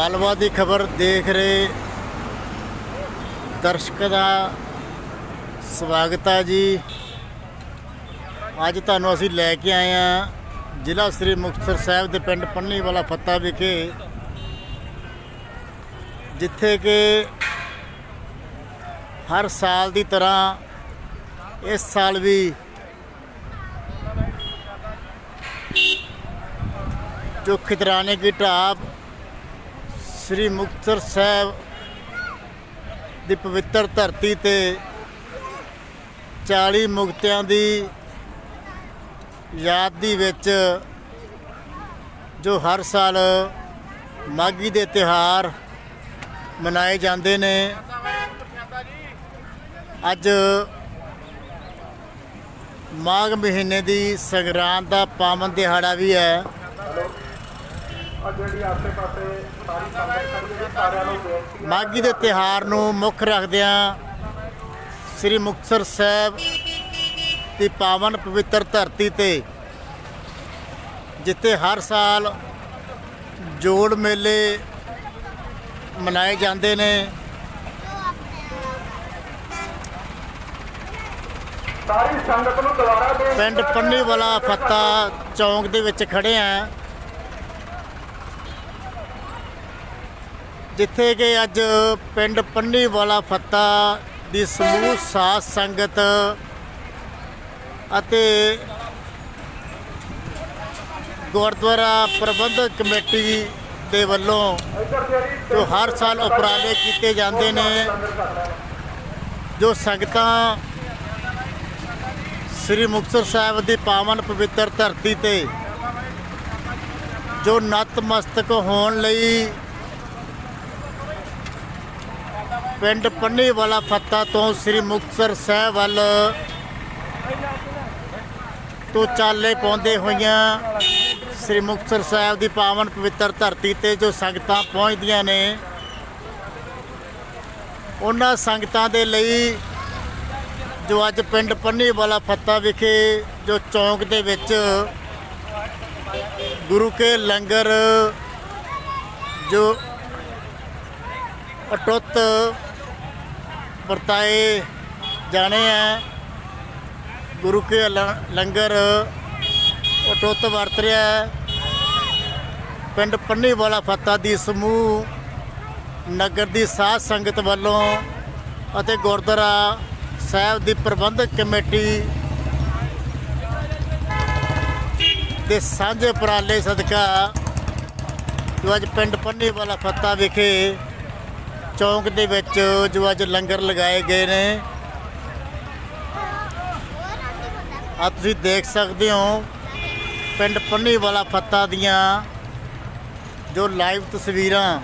ਮਾਲਵਾ ਦੀ ਖਬਰ ਦੇਖ ਰਹੇ ਦਰਸ਼ਕ ਦਾ ਸਵਾਗਤ ਹੈ ਜੀ। ਅੱਜ ਤੁਹਾਨੂੰ ਅਸੀਂ ਲੈ ਕੇ ਆਏ ਹਾਂ ਜ਼ਿਲ੍ਹਾ ਸ੍ਰੀ ਮੁਕਤਸਰ ਸਾਹਿਬ ਦੇ ਪਿੰਡ ਪੰਨੀ ਵਾਲਾ ਫੱਤਾ ਵਿਖੇ, ਜਿੱਥੇ ਕਿ ਹਰ ਸਾਲ ਦੀ ਤਰ੍ਹਾਂ ਇਸ ਸਾਲ ਵੀ ਜੋ ਖਿਦਰਾਨੇ ਕੀ ਢਾਬ ਸ੍ਰੀ ਮੁਕਤਸਰ ਸਾਹਿਬ ਦੀ ਪਵਿੱਤਰ ਧਰਤੀ ਤੇ 40 ਮੁਕਤਿਆਂ ਦੀ ਯਾਦ ਦੀ ਵਿੱਚ ਜੋ ਹਰ ਸਾਲ ਮਾਘੀ ਦੇ ਤਿਹਾਰ ਮਨਾਏ ਜਾਂਦੇ ਨੇ, ਅੱਜ ਮਾਘ ਮਹੀਨੇ ਦੀ ਸੰਗਰਾਂਦ ਦਾ ਪਾਵਨ ਦਿਹਾੜਾ ਵੀ ਹੈ। ਆ ਜਿਹੜੀ ਆਸੇ ਪਾਸੇ ਮਾਘੀ ਦੇ ਤਿਹਾਰ ਨੂੰ ਮੁੱਖ ਰੱਖਦਿਆਂ ਸ੍ਰੀ ਮੁਕਤਸਰ ਸਾਹਿਬ ਦੀ ਪਾਵਨ ਪਵਿੱਤਰ ਧਰਤੀ ਤੇ ਜਿੱਥੇ ਹਰ ਸਾਲ ਜੋੜ ਮੇਲੇ ਮਨਾਏ ਜਾਂਦੇ ਨੇ। ਸਾਰੀ ਸੰਗਤ ਨੂੰ ਬੇਨਤੀ ਪਿੰਡ ਪੰਨੀ ਵਾਲਾ ਫੱਤਾ ਚੌਂਕ ਦੇ ਵਿੱਚ ਖੜੇ ਆ ਜਿੱਥੇ ਕਿ ਅੱਜ ਪਿੰਡ ਪੰਨੀ ਵਾਲਾ ਫੱਤਾ ਦੀ ਸਮੂਹ ਸਾਧ ਸੰਗਤ ਅਤੇ ਗੁਰਦੁਆਰਾ ਪ੍ਰਬੰਧਕ ਕਮੇਟੀ ਦੇ ਵੱਲੋਂ ਜੋ ਹਰ ਸਾਲ ਉਪਰਾਲੇ ਕੀਤੇ ਜਾਂਦੇ ਨੇ, ਜੋ ਸੰਗਤਾਂ ਸ੍ਰੀ ਮੁਕਤਸਰ ਸਾਹਿਬ ਦੀ ਪਾਵਨ ਪਵਿੱਤਰ ਧਰਤੀ ਤੇ ਜੋ ਨਤਮਸਤਕ ਹੋਣ ਲਈ ਪਿੰਡ ਪੰਨੀ ਵਾਲਾ ਫੱਤਾ ਤੋਂ ਸ੍ਰੀ ਮੁਕਤਸਰ ਸਾਹਿਬ ਵੱਲ ਤੋਂ ਚਾਲੇ ਪਾਉਂਦੇ ਹੋਈਆਂ ਸ੍ਰੀ ਮੁਕਤਸਰ ਸਾਹਿਬ ਦੀ ਪਾਵਨ ਪਵਿੱਤਰ ਧਰਤੀ ਤੇ ਜੋ ਸੰਗਤਾਂ ਪਹੁੰਚਦੀਆਂ ਨੇ, ਉਹਨਾਂ ਸੰਗਤਾਂ ਦੇ ਲਈ ਜੋ ਅੱਜ ਪਿੰਡ ਪੰਨੀ ਵਾਲਾ ਫੱਤਾ ਵਿਖੇ ਜੋ ਚੌਂਕ ਦੇ ਵਿੱਚ ਗੁਰੂ ਕੇ ਲੰਗਰ ਜੋ ਅਟੁੱਟ ਵਰਤਾਏ ਜਾਣੇ ਆ। ਗੁਰੂ ਕੇ ਲ- ਲੰਗਰ ਅਟੁੱਟ ਵਰਤ ਰਿਹਾ ਪਿੰਡ ਪੰਨੀ ਵਾਲਾ ਫੱਤਾ ਦੀ ਸਮੂਹ, ਨਗਰ ਦੀ ਸਾਧ ਸੰਗਤ ਵੱਲੋਂ ਅਤੇ ਗੁਰਦੁਆਰਾ ਸਾਹਿਬ ਦੀ ਪ੍ਰਬੰਧਕ ਕਮੇਟੀ ਦੇ ਸਾਂਝੇ ਉਪਰਾਲੇ ਸਦਕਾ ਜੋ ਅੱਜ ਪਿੰਡ ਪੰਨੀ ਵਾਲਾ ਫੱਤਾ ਵਿਖੇ ਚੌਂਕ ਦੇ ਵਿੱਚ ਜੋ ਅੱਜ ਲੰਗਰ ਲਗਾਏ ਗਏ ਨੇ। ਆ ਤੁਸੀਂ ਦੇਖ ਸਕਦੇ ਹੋ, ਪਿੰਡ ਪੰਨੀ ਵਾਲਾ ਫੱਤਾ ਦੀਆਂ ਜੋ ਲਾਈਵ ਤਸਵੀਰਾਂ।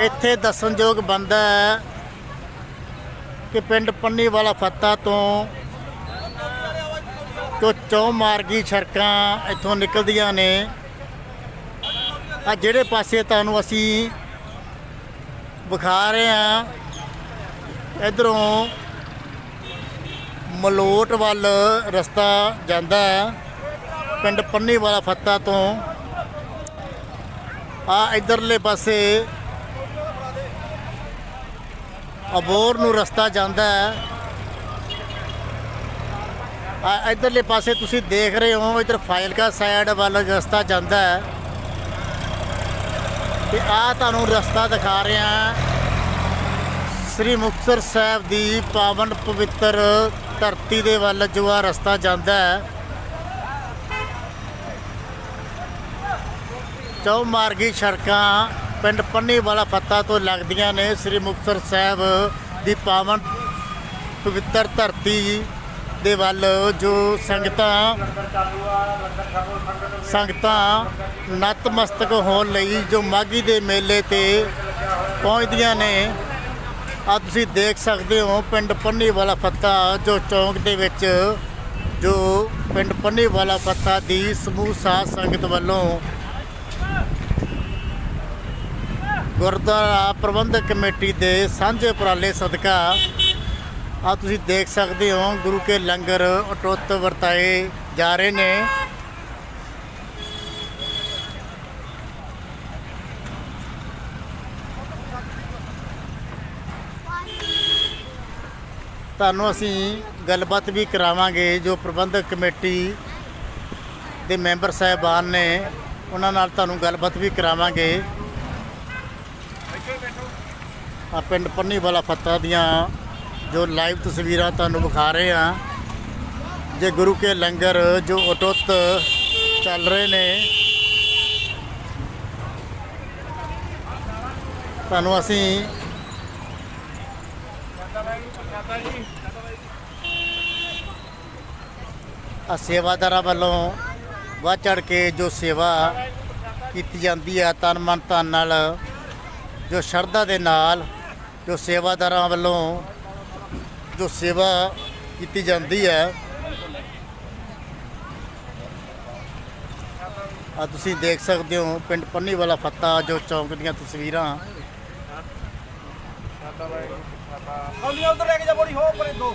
ਇੱਥੇ ਦੱਸਣਯੋਗ ਬੰਦਾ ਹੈ ਕਿ ਪਿੰਡ ਪੰਨੀ ਵਾਲਾ ਫੱਤਾ ਤੋਂ ਜੋ ਚੌ ਮਾਰਗੀ ਸੜਕਾਂ ਇੱਥੋਂ ਨਿਕਲਦੀਆਂ ਨੇ। ਆ ਜਿਹੜੇ ਪਾਸੇ ਤੁਹਾਨੂੰ ਅਸੀਂ ਵਿਖਾ ਰਹੇ ਹਾਂ ਇਧਰੋਂ ਮਲੋਟ ਵੱਲ ਰਸਤਾ ਜਾਂਦਾ ਹੈ। ਪਿੰਡ ਪੰਨੀ ਵਾਲਾ ਫੱਤਾ ਤੋਂ। ਆ ਇਧਰਲੇ ਪਾਸੇ ਅਬੋਰ ਨੂੰ ਰਸਤਾ ਜਾਂਦਾ ਹੈ। ਆ ਇਧਰਲੇ ਪਾਸੇ ਤੁਸੀਂ ਦੇਖ ਰਹੇ ਹੋ, ਇਧਰ ਫਾਇਲਕਾ ਸਾਈਡ ਵੱਲ ਰਸਤਾ ਜਾਂਦਾ ਹੈ। ਤੇ ਆ ਤੁਹਾਨੂੰ ਰਸਤਾ ਦਿਖਾ ਰਿਹਾ ਸ੍ਰੀ ਮੁਕਤਸਰ ਸਾਹਿਬ ਦੀ ਪਾਵਨ ਪਵਿੱਤਰ ਧਰਤੀ ਦੇ ਵੱਲ ਜੋ ਆ ਰਸਤਾ ਜਾਂਦਾ ਹੈ। ਚੌ ਮਾਰਗੀ ਸੜਕਾਂ ਪਿੰਡ ਪੰਨੀ ਵਾਲਾ ਫੱਤਾ ਤੋਂ ਲੱਗਦੀਆਂ ਨੇ। ਸ੍ਰੀ ਮੁਕਤਸਰ ਸਾਹਿਬ ਦੀ ਪਾਵਨ ਪਵਿੱਤਰ ਧਰਤੀ ਦੇ ਵੱਲ ਜੋ ਸੰਗਤਾਂ ਸੰਗਤਾਂ ਨਤਮਸਤਕ ਹੋਣ ਲਈ ਜੋ ਮਾਘੀ ਦੇ ਮੇਲੇ ਤੇ ਪਹੁੰਚਦੀਆਂ ਨੇ ਆ ਤੁਸੀਂ ਦੇਖ ਸਕਦੇ ਹੋ ਪਿੰਡ ਪੰਨੀ ਵਾਲਾ ਫੱਤਾ ਜੋ ਚੌਂਕ ਦੇ ਵਿੱਚ ਜੋ ਪਿੰਡ ਪੰਨੀ ਵਾਲਾ ਫੱਤਾ ਦੀ ਸਮੂਹ ਸਾਧ ਸੰਗਤ ਵੱਲੋਂ ਗੁਰਦੁਆਰਾ ਪ੍ਰਬੰਧਕ ਕਮੇਟੀ ਦੇ ਸਾਂਝੇ ਉਪਰਾਲੇ ਸਦਕਾ ਆ ਤੁਸੀਂ ਦੇਖ ਸਕਦੇ ਹੋ, ਗੁਰੂ ਕੇ ਲੰਗਰ ਅਟੁੱਟ ਵਰਤਾਏ ਜਾ ਰਹੇ ਨੇ। ਤੁਹਾਨੂੰ ਅਸੀਂ ਗੱਲਬਾਤ ਵੀ ਕਰਾਵਾਂਗੇ, ਜੋ ਪ੍ਰਬੰਧਕ ਕਮੇਟੀ ਦੇ ਮੈਂਬਰ ਸਾਹਿਬਾਨ ਨੇ, ਉਹਨਾਂ ਨਾਲ ਤੁਹਾਨੂੰ ਗੱਲਬਾਤ ਵੀ ਕਰਾਵਾਂਗੇ। ਆ ਪਿੰਡ ਪੰਨੀ ਵਾਲਾ ਫੱਤਾ ਦੀਆਂ ਜੋ ਲਾਈਵ ਤਸਵੀਰਾਂ ਤੁਹਾਨੂੰ ਵਿਖਾ ਰਹੇ ਹਾਂ, ਜੇ ਗੁਰੂ ਕੇ ਲੰਗਰ ਜੋ ਅਟੁੱਟ ਚੱਲ ਰਹੇ ਨੇ, ਤੁਹਾਨੂੰ ਅਸੀਂ ਆ ਸੇਵਾਦਾਰਾਂ ਵੱਲੋਂ ਵੱਧ ਚੜ ਕੇ ਜੋ ਸੇਵਾ ਕੀਤੀ ਜਾਂਦੀ ਹੈ ਤਨ ਮਨ ਧਨ ਨਾਲ, ਜੋ ਸ਼ਰਧਾ ਦੇ ਨਾਲ ਜੋ ਸੇਵਾਦਾਰਾਂ ਵੱਲੋਂ ਜੋ ਸੇਵਾ ਕੀਤੀ ਜਾਂਦੀ ਹੈ ਆ ਤੁਸੀਂ ਦੇਖ ਸਕਦੇ ਹੋ, ਪਿੰਡ ਪੰਨੀ ਵਾਲਾ ਫੱਤਾ, ਜੋ ਚੌਂਕ ਦੀਆਂ ਤਸਵੀਰਾਂ। ਕੌਲੀਆਂ ਉਧਰ ਲੈ ਕੇ ਜਾ, ਬੋੜੀ ਹੋ ਪਰੇ ਦੋ।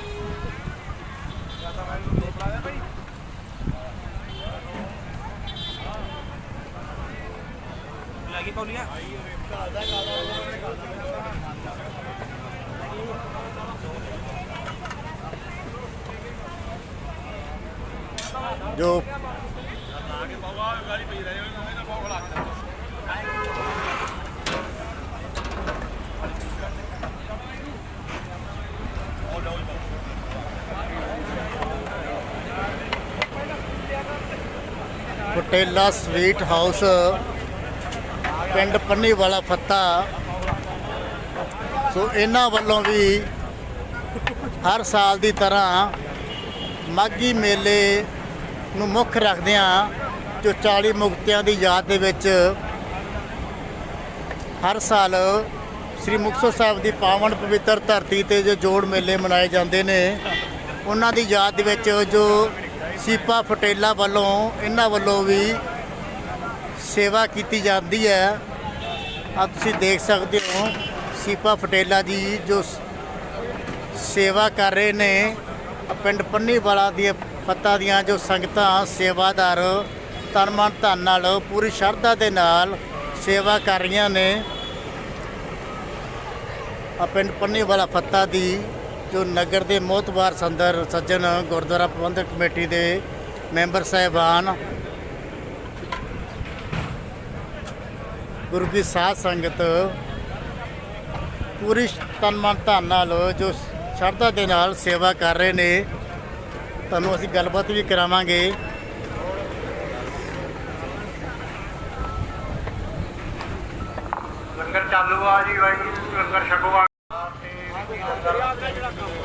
ਲੱਗੀ ਕੌਲੀਆਂ ਜੋ ਪਟੇਲਾ ਸਵੀਟ ਹਾਊਸ, ਪਿੰਡ ਪੰਨੀ ਵਾਲਾ ਫੱਤਾ। ਸੋ ਇਹਨਾਂ ਵੱਲੋਂ ਵੀ ਹਰ ਸਾਲ ਦੀ ਤਰ੍ਹਾਂ ਮਾਘੀ ਮੇਲੇ ਨੂੰ ਮੁੱਖ ਰੱਖਦਿਆਂ ਜੋ 40 ਮੁਕਤਿਆਂ ਦੀ ਯਾਦ ਦੇ ਵਿੱਚ ਹਰ ਸਾਲ ਸ੍ਰੀ ਮੁਕਤਸਰ ਸਾਹਿਬ ਦੀ ਪਾਵਨ ਪਵਿੱਤਰ ਧਰਤੀ ਤੇ ਜੋ ਜੋੜ ਮੇਲੇ ਮਨਾਏ ਜਾਂਦੇ ਨੇ, ਉਹਨਾਂ ਦੀ ਯਾਦ ਦੇ ਵਿੱਚ ਜੋ ਸੀਪਾ ਫਟੇਲਾ ਵੱਲੋਂ ਇਹਨਾਂ ਵੱਲੋਂ ਵੀ ਸੇਵਾ ਕੀਤੀ ਜਾਂਦੀ ਹੈ। ਆ ਤੁਸੀਂ ਦੇਖ ਸਕਦੇ ਹੋ, ਸੀਪਾ ਫਟੇਲਾ ਜੀ ਜੋ ਸੇਵਾ ਕਰ ਰਹੇ ਨੇ, ਪਿੰਡ ਪੰਨੀ ਵਾਲਾ ਦੀ ਫੱਤਾ ਦੀਆਂ ਜੋ ਸੰਗਤਾਂ ਸੇਵਾਦਾਰ ਤਨ ਮਨ ਧਨ ਨਾਲ ਪੂਰੀ ਸ਼ਰਧਾ ਦੇ ਨਾਲ ਸੇਵਾ ਕਰ ਰਹੀਆਂ ਨੇ ਆ ਪਿੰਡ ਪੰਨੀ ਵਾਲਾ ਫੱਤਾ ਦੀ ਜੋ ਨਗਰ ਦੇ ਮੋਤਬਾਰ ਸੰਦਰ ਸੱਜਣ ਗੁਰਦੁਆਰਾ ਪ੍ਰਬੰਧਕ ਕਮੇਟੀ ਦੇ ਮੈਂਬਰ ਸਾਹਿਬਾਨ, ਗੁਰੂ ਦੀ ਸਾਧ ਸੰਗਤ ਪੂਰੀ ਤਨ ਮਨ ਧਨ ਨਾਲ ਜੋ ਸ਼ਰਧਾ ਦੇ ਨਾਲ ਸੇਵਾ ਕਰ ਰਹੇ ਨੇ ਤੁਹਾਨੂੰ ਅਸੀਂ ਗੱਲਬਾਤ ਵੀ ਕਰਾਵਾਂਗੇ। ਲੰਗਰ ਚਾਲੂ ਆ ਜੀ ਵਾਹਿਗੁਰੂ ਲੰਗਰ ਛਕੋ ਆ।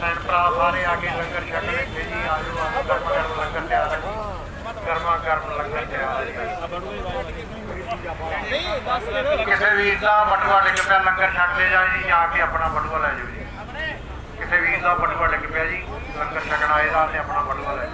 ਭੈਣ ਭਰਾ ਸਾਰੇ ਆ ਕੇ ਲੰਗਰ ਛਕ ਜੀ ਆ ਗਰਮ ਗਰਮ ਲੰਗਰ ਤਿਆਰ ਹੈ ਗਰਮਾ ਗਰਮ ਲੰਗਰ ਤਿਆਰ ਹੈ ਕਿਸੇ ਵੀਰ ਦਾ ਬਟੂਆ ਡਿੱਗ ਪਿਆ ਲੰਗਰ ਲੈ ਜਾ ਜੀ ਆ ਕੇ ਆਪਣਾ ਬਟੂਆ ਲੈ ਜਾਓ ਜੀ। ਕਿਸੇ ਵੀਰ ਦਾ ਬਟੂਆ ਡਿੱਗ ਪਿਆ ਜੀ। ਲੰਗਰ ਛਕਣ ਆਏ ਦਾ ਤੇ ਆਪਣਾ ਬਟੂਆ ਲੈ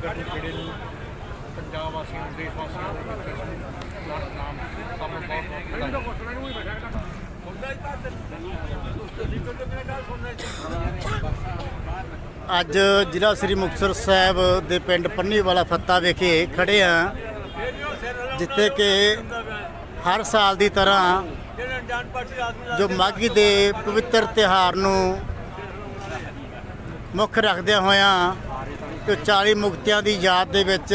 ਨਗਰ ਦੇ ਖੇੜੇ ਨੂੰ ਪੰਜਾਬ ਵਾਸੀਆਂ ਨੂੰ ਦੇਸ਼ ਵਾਸੀਆਂ ਨੂੰ ਵਿੱਚ ਇਸ ਨੂੰ ਲੱਖ ਨਾਮ ਸਭ ਨੂੰ ਬਹੁਤ ਬਹੁਤ ਵਧਾਈ ਅੱਜ ਜ਼ਿਲ੍ਹਾ ਸ੍ਰੀ ਮੁਕਤਸਰ ਸਾਹਿਬ ਦੇ ਪਿੰਡ ਪੰਨੀਵਾਲਾ ਫੱਤਾ ਵਿਖੇ ਖੜੇ ਆ ਜਿੱਥੇ ਕਿ ਹਰ ਸਾਲ ਦੀ ਤਰ੍ਹਾਂ ਜੋ ਮਾਘੀ ਦੇ ਪਵਿੱਤਰ ਤਿਉਹਾਰ ਨੂੰ ਮੁੱਖ ਰੱਖਦਿਆਂ ਹੋਇਆਂ 40 ਮੁਕਤਿਆਂ ਦੀ ਯਾਦ ਦੇ ਵਿੱਚ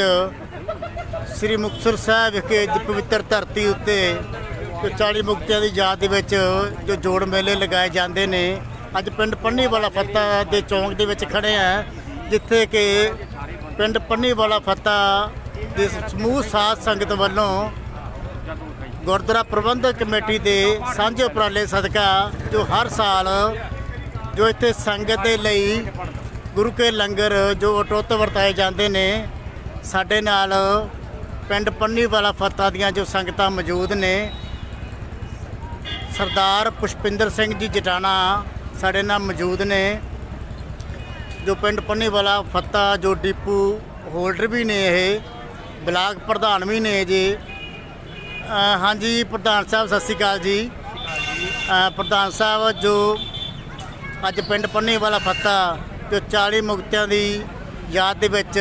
ਸ੍ਰੀ ਮੁਕਤਸਰ ਸਾਹਿਬ ਵਿਖੇ ਪਵਿੱਤਰ ਧਰਤੀ ਉੱਤੇ ਜੋ 40 ਮੁਕਤਿਆਂ ਦੀ ਯਾਦ ਦੇ ਵਿੱਚ ਜੋ ਜੋੜ ਮੇਲੇ ਲਗਾਏ ਜਾਂਦੇ ਨੇ, ਅੱਜ ਪਿੰਡ ਪੰਨੀਵਾਲਾ ਫੱਤਾ ਦੇ ਚੌਂਕ ਦੇ ਵਿੱਚ ਖੜੇ ਆ, ਜਿੱਥੇ ਕਿ ਪਿੰਡ ਪੰਨੀਵਾਲਾ ਫੱਤਾ ਦੇ ਸਮੂਹ ਸਾਧ ਸੰਗਤ ਵੱਲੋਂ ਗੁਰਦੁਆਰਾ ਪ੍ਰਬੰਧਕ ਕਮੇਟੀ ਦੇ ਸਾਂਝੇ ਉਪਰਾਲੇ ਸਦਕਾ ਜੋ ਹਰ ਸਾਲ ਜੋ ਇੱਥੇ ਸੰਗਤ ਦੇ ਲਈ ਗੁਰੂ ਕੇ ਲੰਗਰ ਜੋ ਅਟੁੱਟ ਵਰਤਾਏ ਜਾਂਦੇ ਨੇ, ਸਾਡੇ ਨਾਲ ਪਿੰਡ ਪੰਨੀ ਵਾਲਾ ਫਤਾ ਦੀਆਂ ਜੋ ਸੰਗਤਾਂ ਮੌਜੂਦ ਨੇ, ਸਰਦਾਰ ਪੁਸ਼ਪਿੰਦਰ ਸਿੰਘ ਜੀ ਜਟਾਣਾ ਸਾਡੇ ਨਾਲ ਮੌਜੂਦ ਨੇ, ਜੋ ਪਿੰਡ ਪੰਨੀ ਵਾਲਾ ਫਤਾ, ਜੋ ਡਿਪੂ ਹੋਲਡਰ ਵੀ ਨੇ ਇਹ, ਬਲਾਕ ਪ੍ਰਧਾਨ ਵੀ ਨੇ ਜੀ। ਹਾਂਜੀ, ਪ੍ਰਧਾਨ ਸਾਹਿਬ, ਸਤਿ ਸ਼੍ਰੀ ਅਕਾਲ ਜੀ। ਪ੍ਰਧਾਨ ਸਾਹਿਬ, ਜੋ ਅੱਜ ਪਿੰਡ ਪੰਨੀ ਵਾਲਾ ਫੱਤਾ ਜੋ 40 ਮੁਕਤਿਆਂ ਦੀ ਯਾਦ ਦੇ ਵਿੱਚ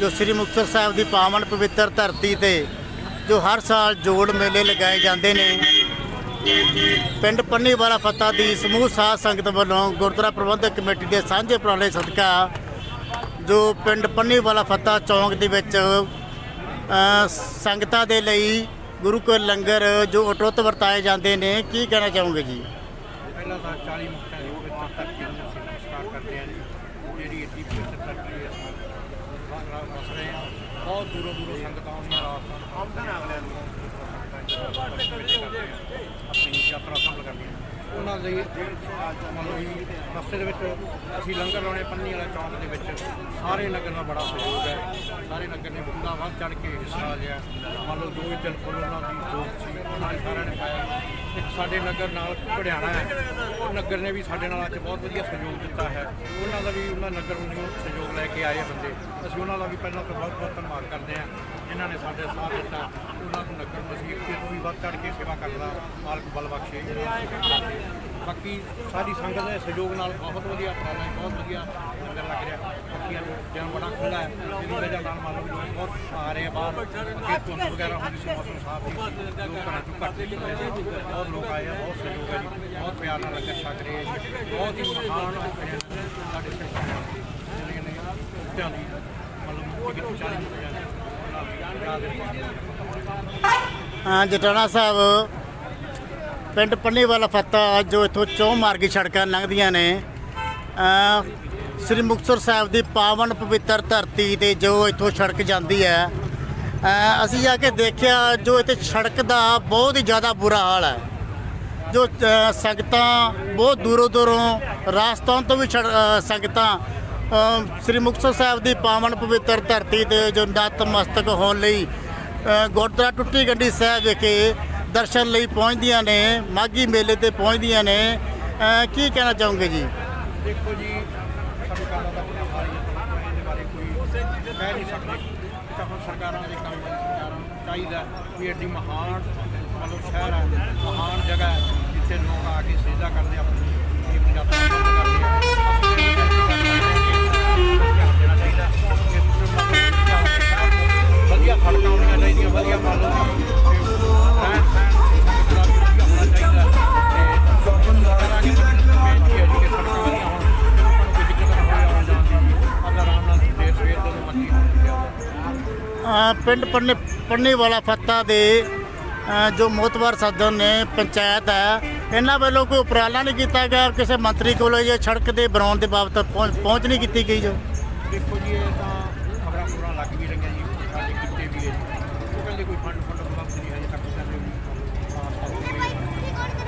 ਜੋ ਸ੍ਰੀ ਮੁਕਤਸਰ ਸਾਹਿਬ ਦੀ ਪਾਵਨ ਪਵਿੱਤਰ ਧਰਤੀ ਤੇ ਜੋ ਹਰ ਸਾਲ ਜੋੜ ਮੇਲੇ ਲਗਾਏ ਜਾਂਦੇ ਨੇ, ਪਿੰਡ ਪੰਨੀ ਵਾਲਾ ਫੱਤਾ ਦੀ ਸਮੂਹ ਸਾਧ ਸੰਗਤ ਵੱਲੋਂ ਗੁਰਦੁਆਰਾ ਪ੍ਰਬੰਧਕ ਕਮੇਟੀ ਦੇ ਸਾਂਝੇ ਉਪਰਾਲੇ ਸਦਕਾ ਜੋ ਪਿੰਡ ਪੰਨੀਵਾਲਾ ਵਾਲਾ ਚੌਂਕ ਦੇ ਵਿੱਚ ਸੰਗਤਾਂ ਦੇ ਲਈ ਗੁਰੂ ਕੇ ਲੰਗਰ ਜੋ ਅਟੁੱਟ ਵਰਤਾਏ ਜਾਂਦੇ ਨੇ, ਕੀ ਕਹਿਣਾ ਚਾਹੋਗੇ ਜੀ? ਪਹਿਲਾਂ ਤਾਂ 40 ਮੁਕਤਾਂ ਦੀ ਪਵਿੱਤਰ ਧਰਤੀ ਨੂੰ ਅਸੀਂ ਨਮਸਕਾਰ ਕਰਦੇ ਹਾਂ ਜੀ ਜਿਹੜੀ ਇੱਡੀ ਪਵਿੱਤਰ ਧਰਤੀ ਹੈ ਇਸ ਨਾਲ ਵਸ ਰਹੇ ਹਾਂ ਬਹੁਤ ਦੂਰੋਂ ਦੂਰੋਂ ਸੰਗਤਾਂ ਆਉਂਦੀਆਂ ਰਾਤ ਆਮਦਨ ਅਗਲੇ ਨੂੰ ਆਪਣੀ ਯਾਤਰਾ ਸਫਲ ਕਰਦੀਆਂ ਉਹਨਾਂ ਲਈ ਰਸਤੇ ਦੇ ਵਿੱਚ ਅਸੀਂ ਲੰਗਰ ਲਾਉਣੇ ਪੰਨੀ ਵਾਲਾ ਚੌਂਕ ਦੇ ਵਿੱਚ। ਸਾਰੇ ਨਗਰ ਦਾ ਬੜਾ ਸਹਿਯੋਗ ਹੈ। ਸਾਰੇ ਨਗਰ ਨੇ ਪੂਰਾ ਵੱਧ ਚੜ ਕੇ ਹਿੱਸਾ ਲਿਆ। ਮੰਨ ਲਓ ਜੋ ਫੁੱਲ ਉਹਨਾਂ ਦੀ ਦੋਸਤ ਸੀ ਉਹਨਾਂ ਸਾਰਿਆਂ ਨੇ ਪਾਇਆ ਇੱਕ ਸਾਡੇ ਨਗਰ ਨਾਲ ਘੜਿਆਣਾ ਹੈ। ਉਹ ਨਗਰ ਨੇ ਵੀ ਸਾਡੇ ਨਾਲ ਅੱਜ ਬਹੁਤ ਵਧੀਆ ਸਹਿਯੋਗ ਦਿੱਤਾ ਹੈ। ਉਹਨਾਂ ਦਾ ਵੀ ਉਹਨਾਂ ਨਗਰ ਨੂੰ ਸਹਿਯੋਗ ਲੈ ਕੇ ਆਏ ਬੰਦੇ। ਅਸੀਂ ਉਹਨਾਂ ਦਾ ਵੀ ਪਹਿਲਾਂ ਤਾਂ ਬਹੁਤ ਬਹੁਤ ਧੰਨਵਾਦ ਕਰਦੇ ਹਾਂ। ਜਿਨ੍ਹਾਂ ਨੇ ਸਾਡੇ ਸਾਥ ਦਿੱਤਾ। ਉਹਨਾਂ ਨੂੰ ਨਗਰ ਨੂੰ ਅਸੀਂ ਇੱਕ ਵੀ ਵੱਧ ਚੜ ਕੇ ਸੇਵਾ ਕਰਨ ਦਾ ਮਾਲਕ ਬਲ ਬਖਸ਼ੇ। ਬਾਕੀ ਸਾਰੀ ਸੰਗਤ ਦੇ ਸਹਿਯੋਗ ਨਾਲ ਬਹੁਤ ਵਧੀਆ ਉਪਰਾਲਾ ਹੈ। ਬਹੁਤ ਵਧੀਆ ਲੰਗਰ ਲੱਗ ਰਿਹਾ। ਬਾਕੀ ਬੜਾ ਖੁੱਲਾ ਹੈ? ਜਿਹਦੀ ਵਜ੍ਹਾ ਨਾਲ ਮੰਨ ਲਓ ਲੋਕ ਬਹੁਤ ਆ ਰਹੇ ਆ ਬਾਹਰ। ਅੱਗੇ ਧੁੰਦ ਵਗੈਰਾ ਹੁੰਦੀ ਸੀ, ਮੌਸਮ ਸਾਫ਼ ਸੀ। ਲੋਕ ਘਰਾਂ ਚੋਂ ਘੱਟ ਨਿਕਲੇ ਸੀ। ਬਹੁਤ ਲੋਕ ਆਏ ਆ, ਬਹੁਤ ਸਹਿਯੋਗ ਹੈ ਜੀ। ਬਹੁਤ ਪਿਆਰ ਨਾਲ ਲੰਗਰ ਛਕ ਰਹੇ ਬਹੁਤ ਹੀ ਮਹਾਨ ਸਾਡੇ ਸਿੱਖਾਂ ਜਿਹੜੀਆਂ ਨੇ ਉੱਤਿਆਂ ਦੀ ਮਤਲਬ ਮੁਕਤੀ ਵਿੱਚ ਚਾਲੀ ਮੁਕਤਿਆਂ ਦੀ ਹਾਂ, ਜਟਾਣਾ ਸਾਹਿਬ, ਪਿੰਡ ਪੰਨੀ ਵਾਲਾ ਫੱਤਾ, ਜੋ ਇਥੋਂ ਚੌ ਮਾਰਗੀ ਸੜਕਾਂ ਲੰਘਦੀਆਂ ਨੇ। ਸ੍ਰੀ ਮੁਕਤਸਰ ਸਾਹਿਬ ਦੀ ਪਾਵਨ ਪਵਿੱਤਰ ਧਰਤੀ ਤੇ ਜੋ ਇੱਥੋਂ ਸੜਕ ਜਾਂਦੀ ਹੈ ਅਸੀਂ ਜਾ ਕੇ ਦੇਖਿਆ ਜੋ ਇੱਥੇ ਸੜਕ ਦਾ ਬਹੁਤ ਹੀ ਜ਼ਿਆਦਾ ਬੁਰਾ ਹਾਲ ਹੈ। ਜੋ ਸੰਗਤਾਂ ਬਹੁਤ ਦੂਰੋਂ ਦੂਰੋਂ ਰਾਜਸਥਾਨ ਤੋਂ ਵੀ ਛੜ- ਸੰਗਤਾਂ ਸ੍ਰੀ ਮੁਕਤਸਰ ਸਾਹਿਬ ਦੀ ਪਾਵਨ ਪਵਿੱਤਰ ਧਰਤੀ ਤੇ ਜੋ ਨਤਮਸਤਕ ਹੋਣ ਲਈ ਗੁਰਦੁਆਰਾ ਟੁੱਟੀ ਗੰਢੀ ਸਾਹਿਬ ਵਿਖੇ ਦਰਸ਼ਨ ਲਈ ਪਹੁੰਚਦੀਆਂ ਨੇ, ਮਾਘੀ ਮੇਲੇ ਤੇ ਪਹੁੰਚਦੀਆਂ ਨੇ ਕੀ ਕਹਿਣਾ ਚਾਹੋਗੇ ਜੀ? ਦੇਖੋ ਜੀ ਸਰਕਾਰਾਂ ਦਾ ਆਪਣਾ ਹਾਲ ਹੀ ਹੈ ਕੋਈ ਇਹਦੇ ਬਾਰੇ ਕੋਈ ਕਹਿ ਨਹੀਂ ਸਕਦੇ ਤਾਂ ਹੁਣ ਸਰਕਾਰਾਂ ਦੇ ਕੰਮ ਹੈ ਸਰਕਾਰਾਂ ਨੂੰ ਚਾਹੀਦਾ ਵੀ ਐਡੀ ਮਹਾਨ ਮਤਲਬ ਸ਼ਹਿਰ ਹੈ, ਮਹਾਨ ਜਗ੍ਹਾ ਹੈ ਜਿੱਥੇ ਲੋਕ ਆ ਕੇ ਸੇਜਾ ਕਰਦੇ ਆਪਣੀ ਜੀਵਨ ਯਾਤਰਾ ਕਰਦੇ ਆ ਵਧੀਆ ਸੜਕਾਂ ਹੋਣੀਆਂ ਚਾਹੀਦੀਆਂ, ਵਧੀਆ ਮੰਨ ਲਓ ਪਿੰਡ ਪੰਨੇ ਪੰਨੀ ਵਾਲਾ ਫੱਤਾ ਦੇ ਜੋ ਮੋਤਵਾਰ ਸੱਜਣ ਨੇ ਪੰਚਾਇਤ ਹੈ, ਇਹਨਾਂ ਵੱਲੋਂ ਕੋਈ ਉਪਰਾਲਾ ਨਹੀਂ ਕੀਤਾ ਗਿਆ ਕਿਸੇ ਮੰਤਰੀ ਕੋਲੋਂ ਜਾਂ ਸੜਕ ਦੇ ਬਣਾਉਣ ਦੇ ਬਾਬਤ ਪਹੁੰਚ ਨਹੀਂ ਕੀਤੀ ਗਈ ਜੋ। ਦੇਖੋ ਜੀ, ਇਹ ਤਾਂ ਖਬਰਾਂ ਖਬਰਾਂ ਲੱਗ ਵੀ ਰਹੀਆਂ ਜੀ ਸਾਡੇ ਕਿਤੇ ਵੀ ਉਹ ਕਹਿੰਦੇ ਕੋਈ ਫੰਡ ਫੰਡ ਉਪਲਬਧ ਨਹੀਂ, ਹਜੇ ਤੱਕ ਕਹਿੰਦੇ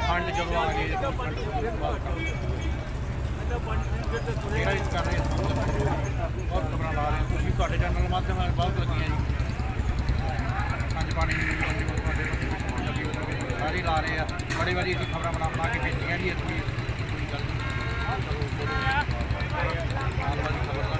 ਫੰਡ ਜਦੋਂ ਆ ਗਏ ਤਾਂ ਫੰਡ ਬਹੁਤ ਖਬਰਾਂ ਲਾ ਰਹੇ ਤੁਸੀਂ ਤੁਹਾਡੇ ਚੈਨਲ ਮਾਧਿਅਮ ਨਾਲ ਬਹੁਤ ਲੱਗੀਆਂ ਜੀ। ਪੰਜ ਪਾਣੀ ਦੀ ਪੰਜ ਤੁਹਾਡੇ ਲੱਗੀ ਹੋਈ ਸਾਰੇ ਲਾ ਰਹੇ ਆ ਬੜੀ ਵਾਰੀ ਅਸੀਂ ਖਬਰਾਂ ਬਣਾ ਬਣਾ ਕੇ ਭੇਜੀਆਂ ਜੀ ਇਸ ਵੀ ਕੋਈ ਗੱਲ ਨਹੀਂ ਚਲੋ, ਚਲੋ।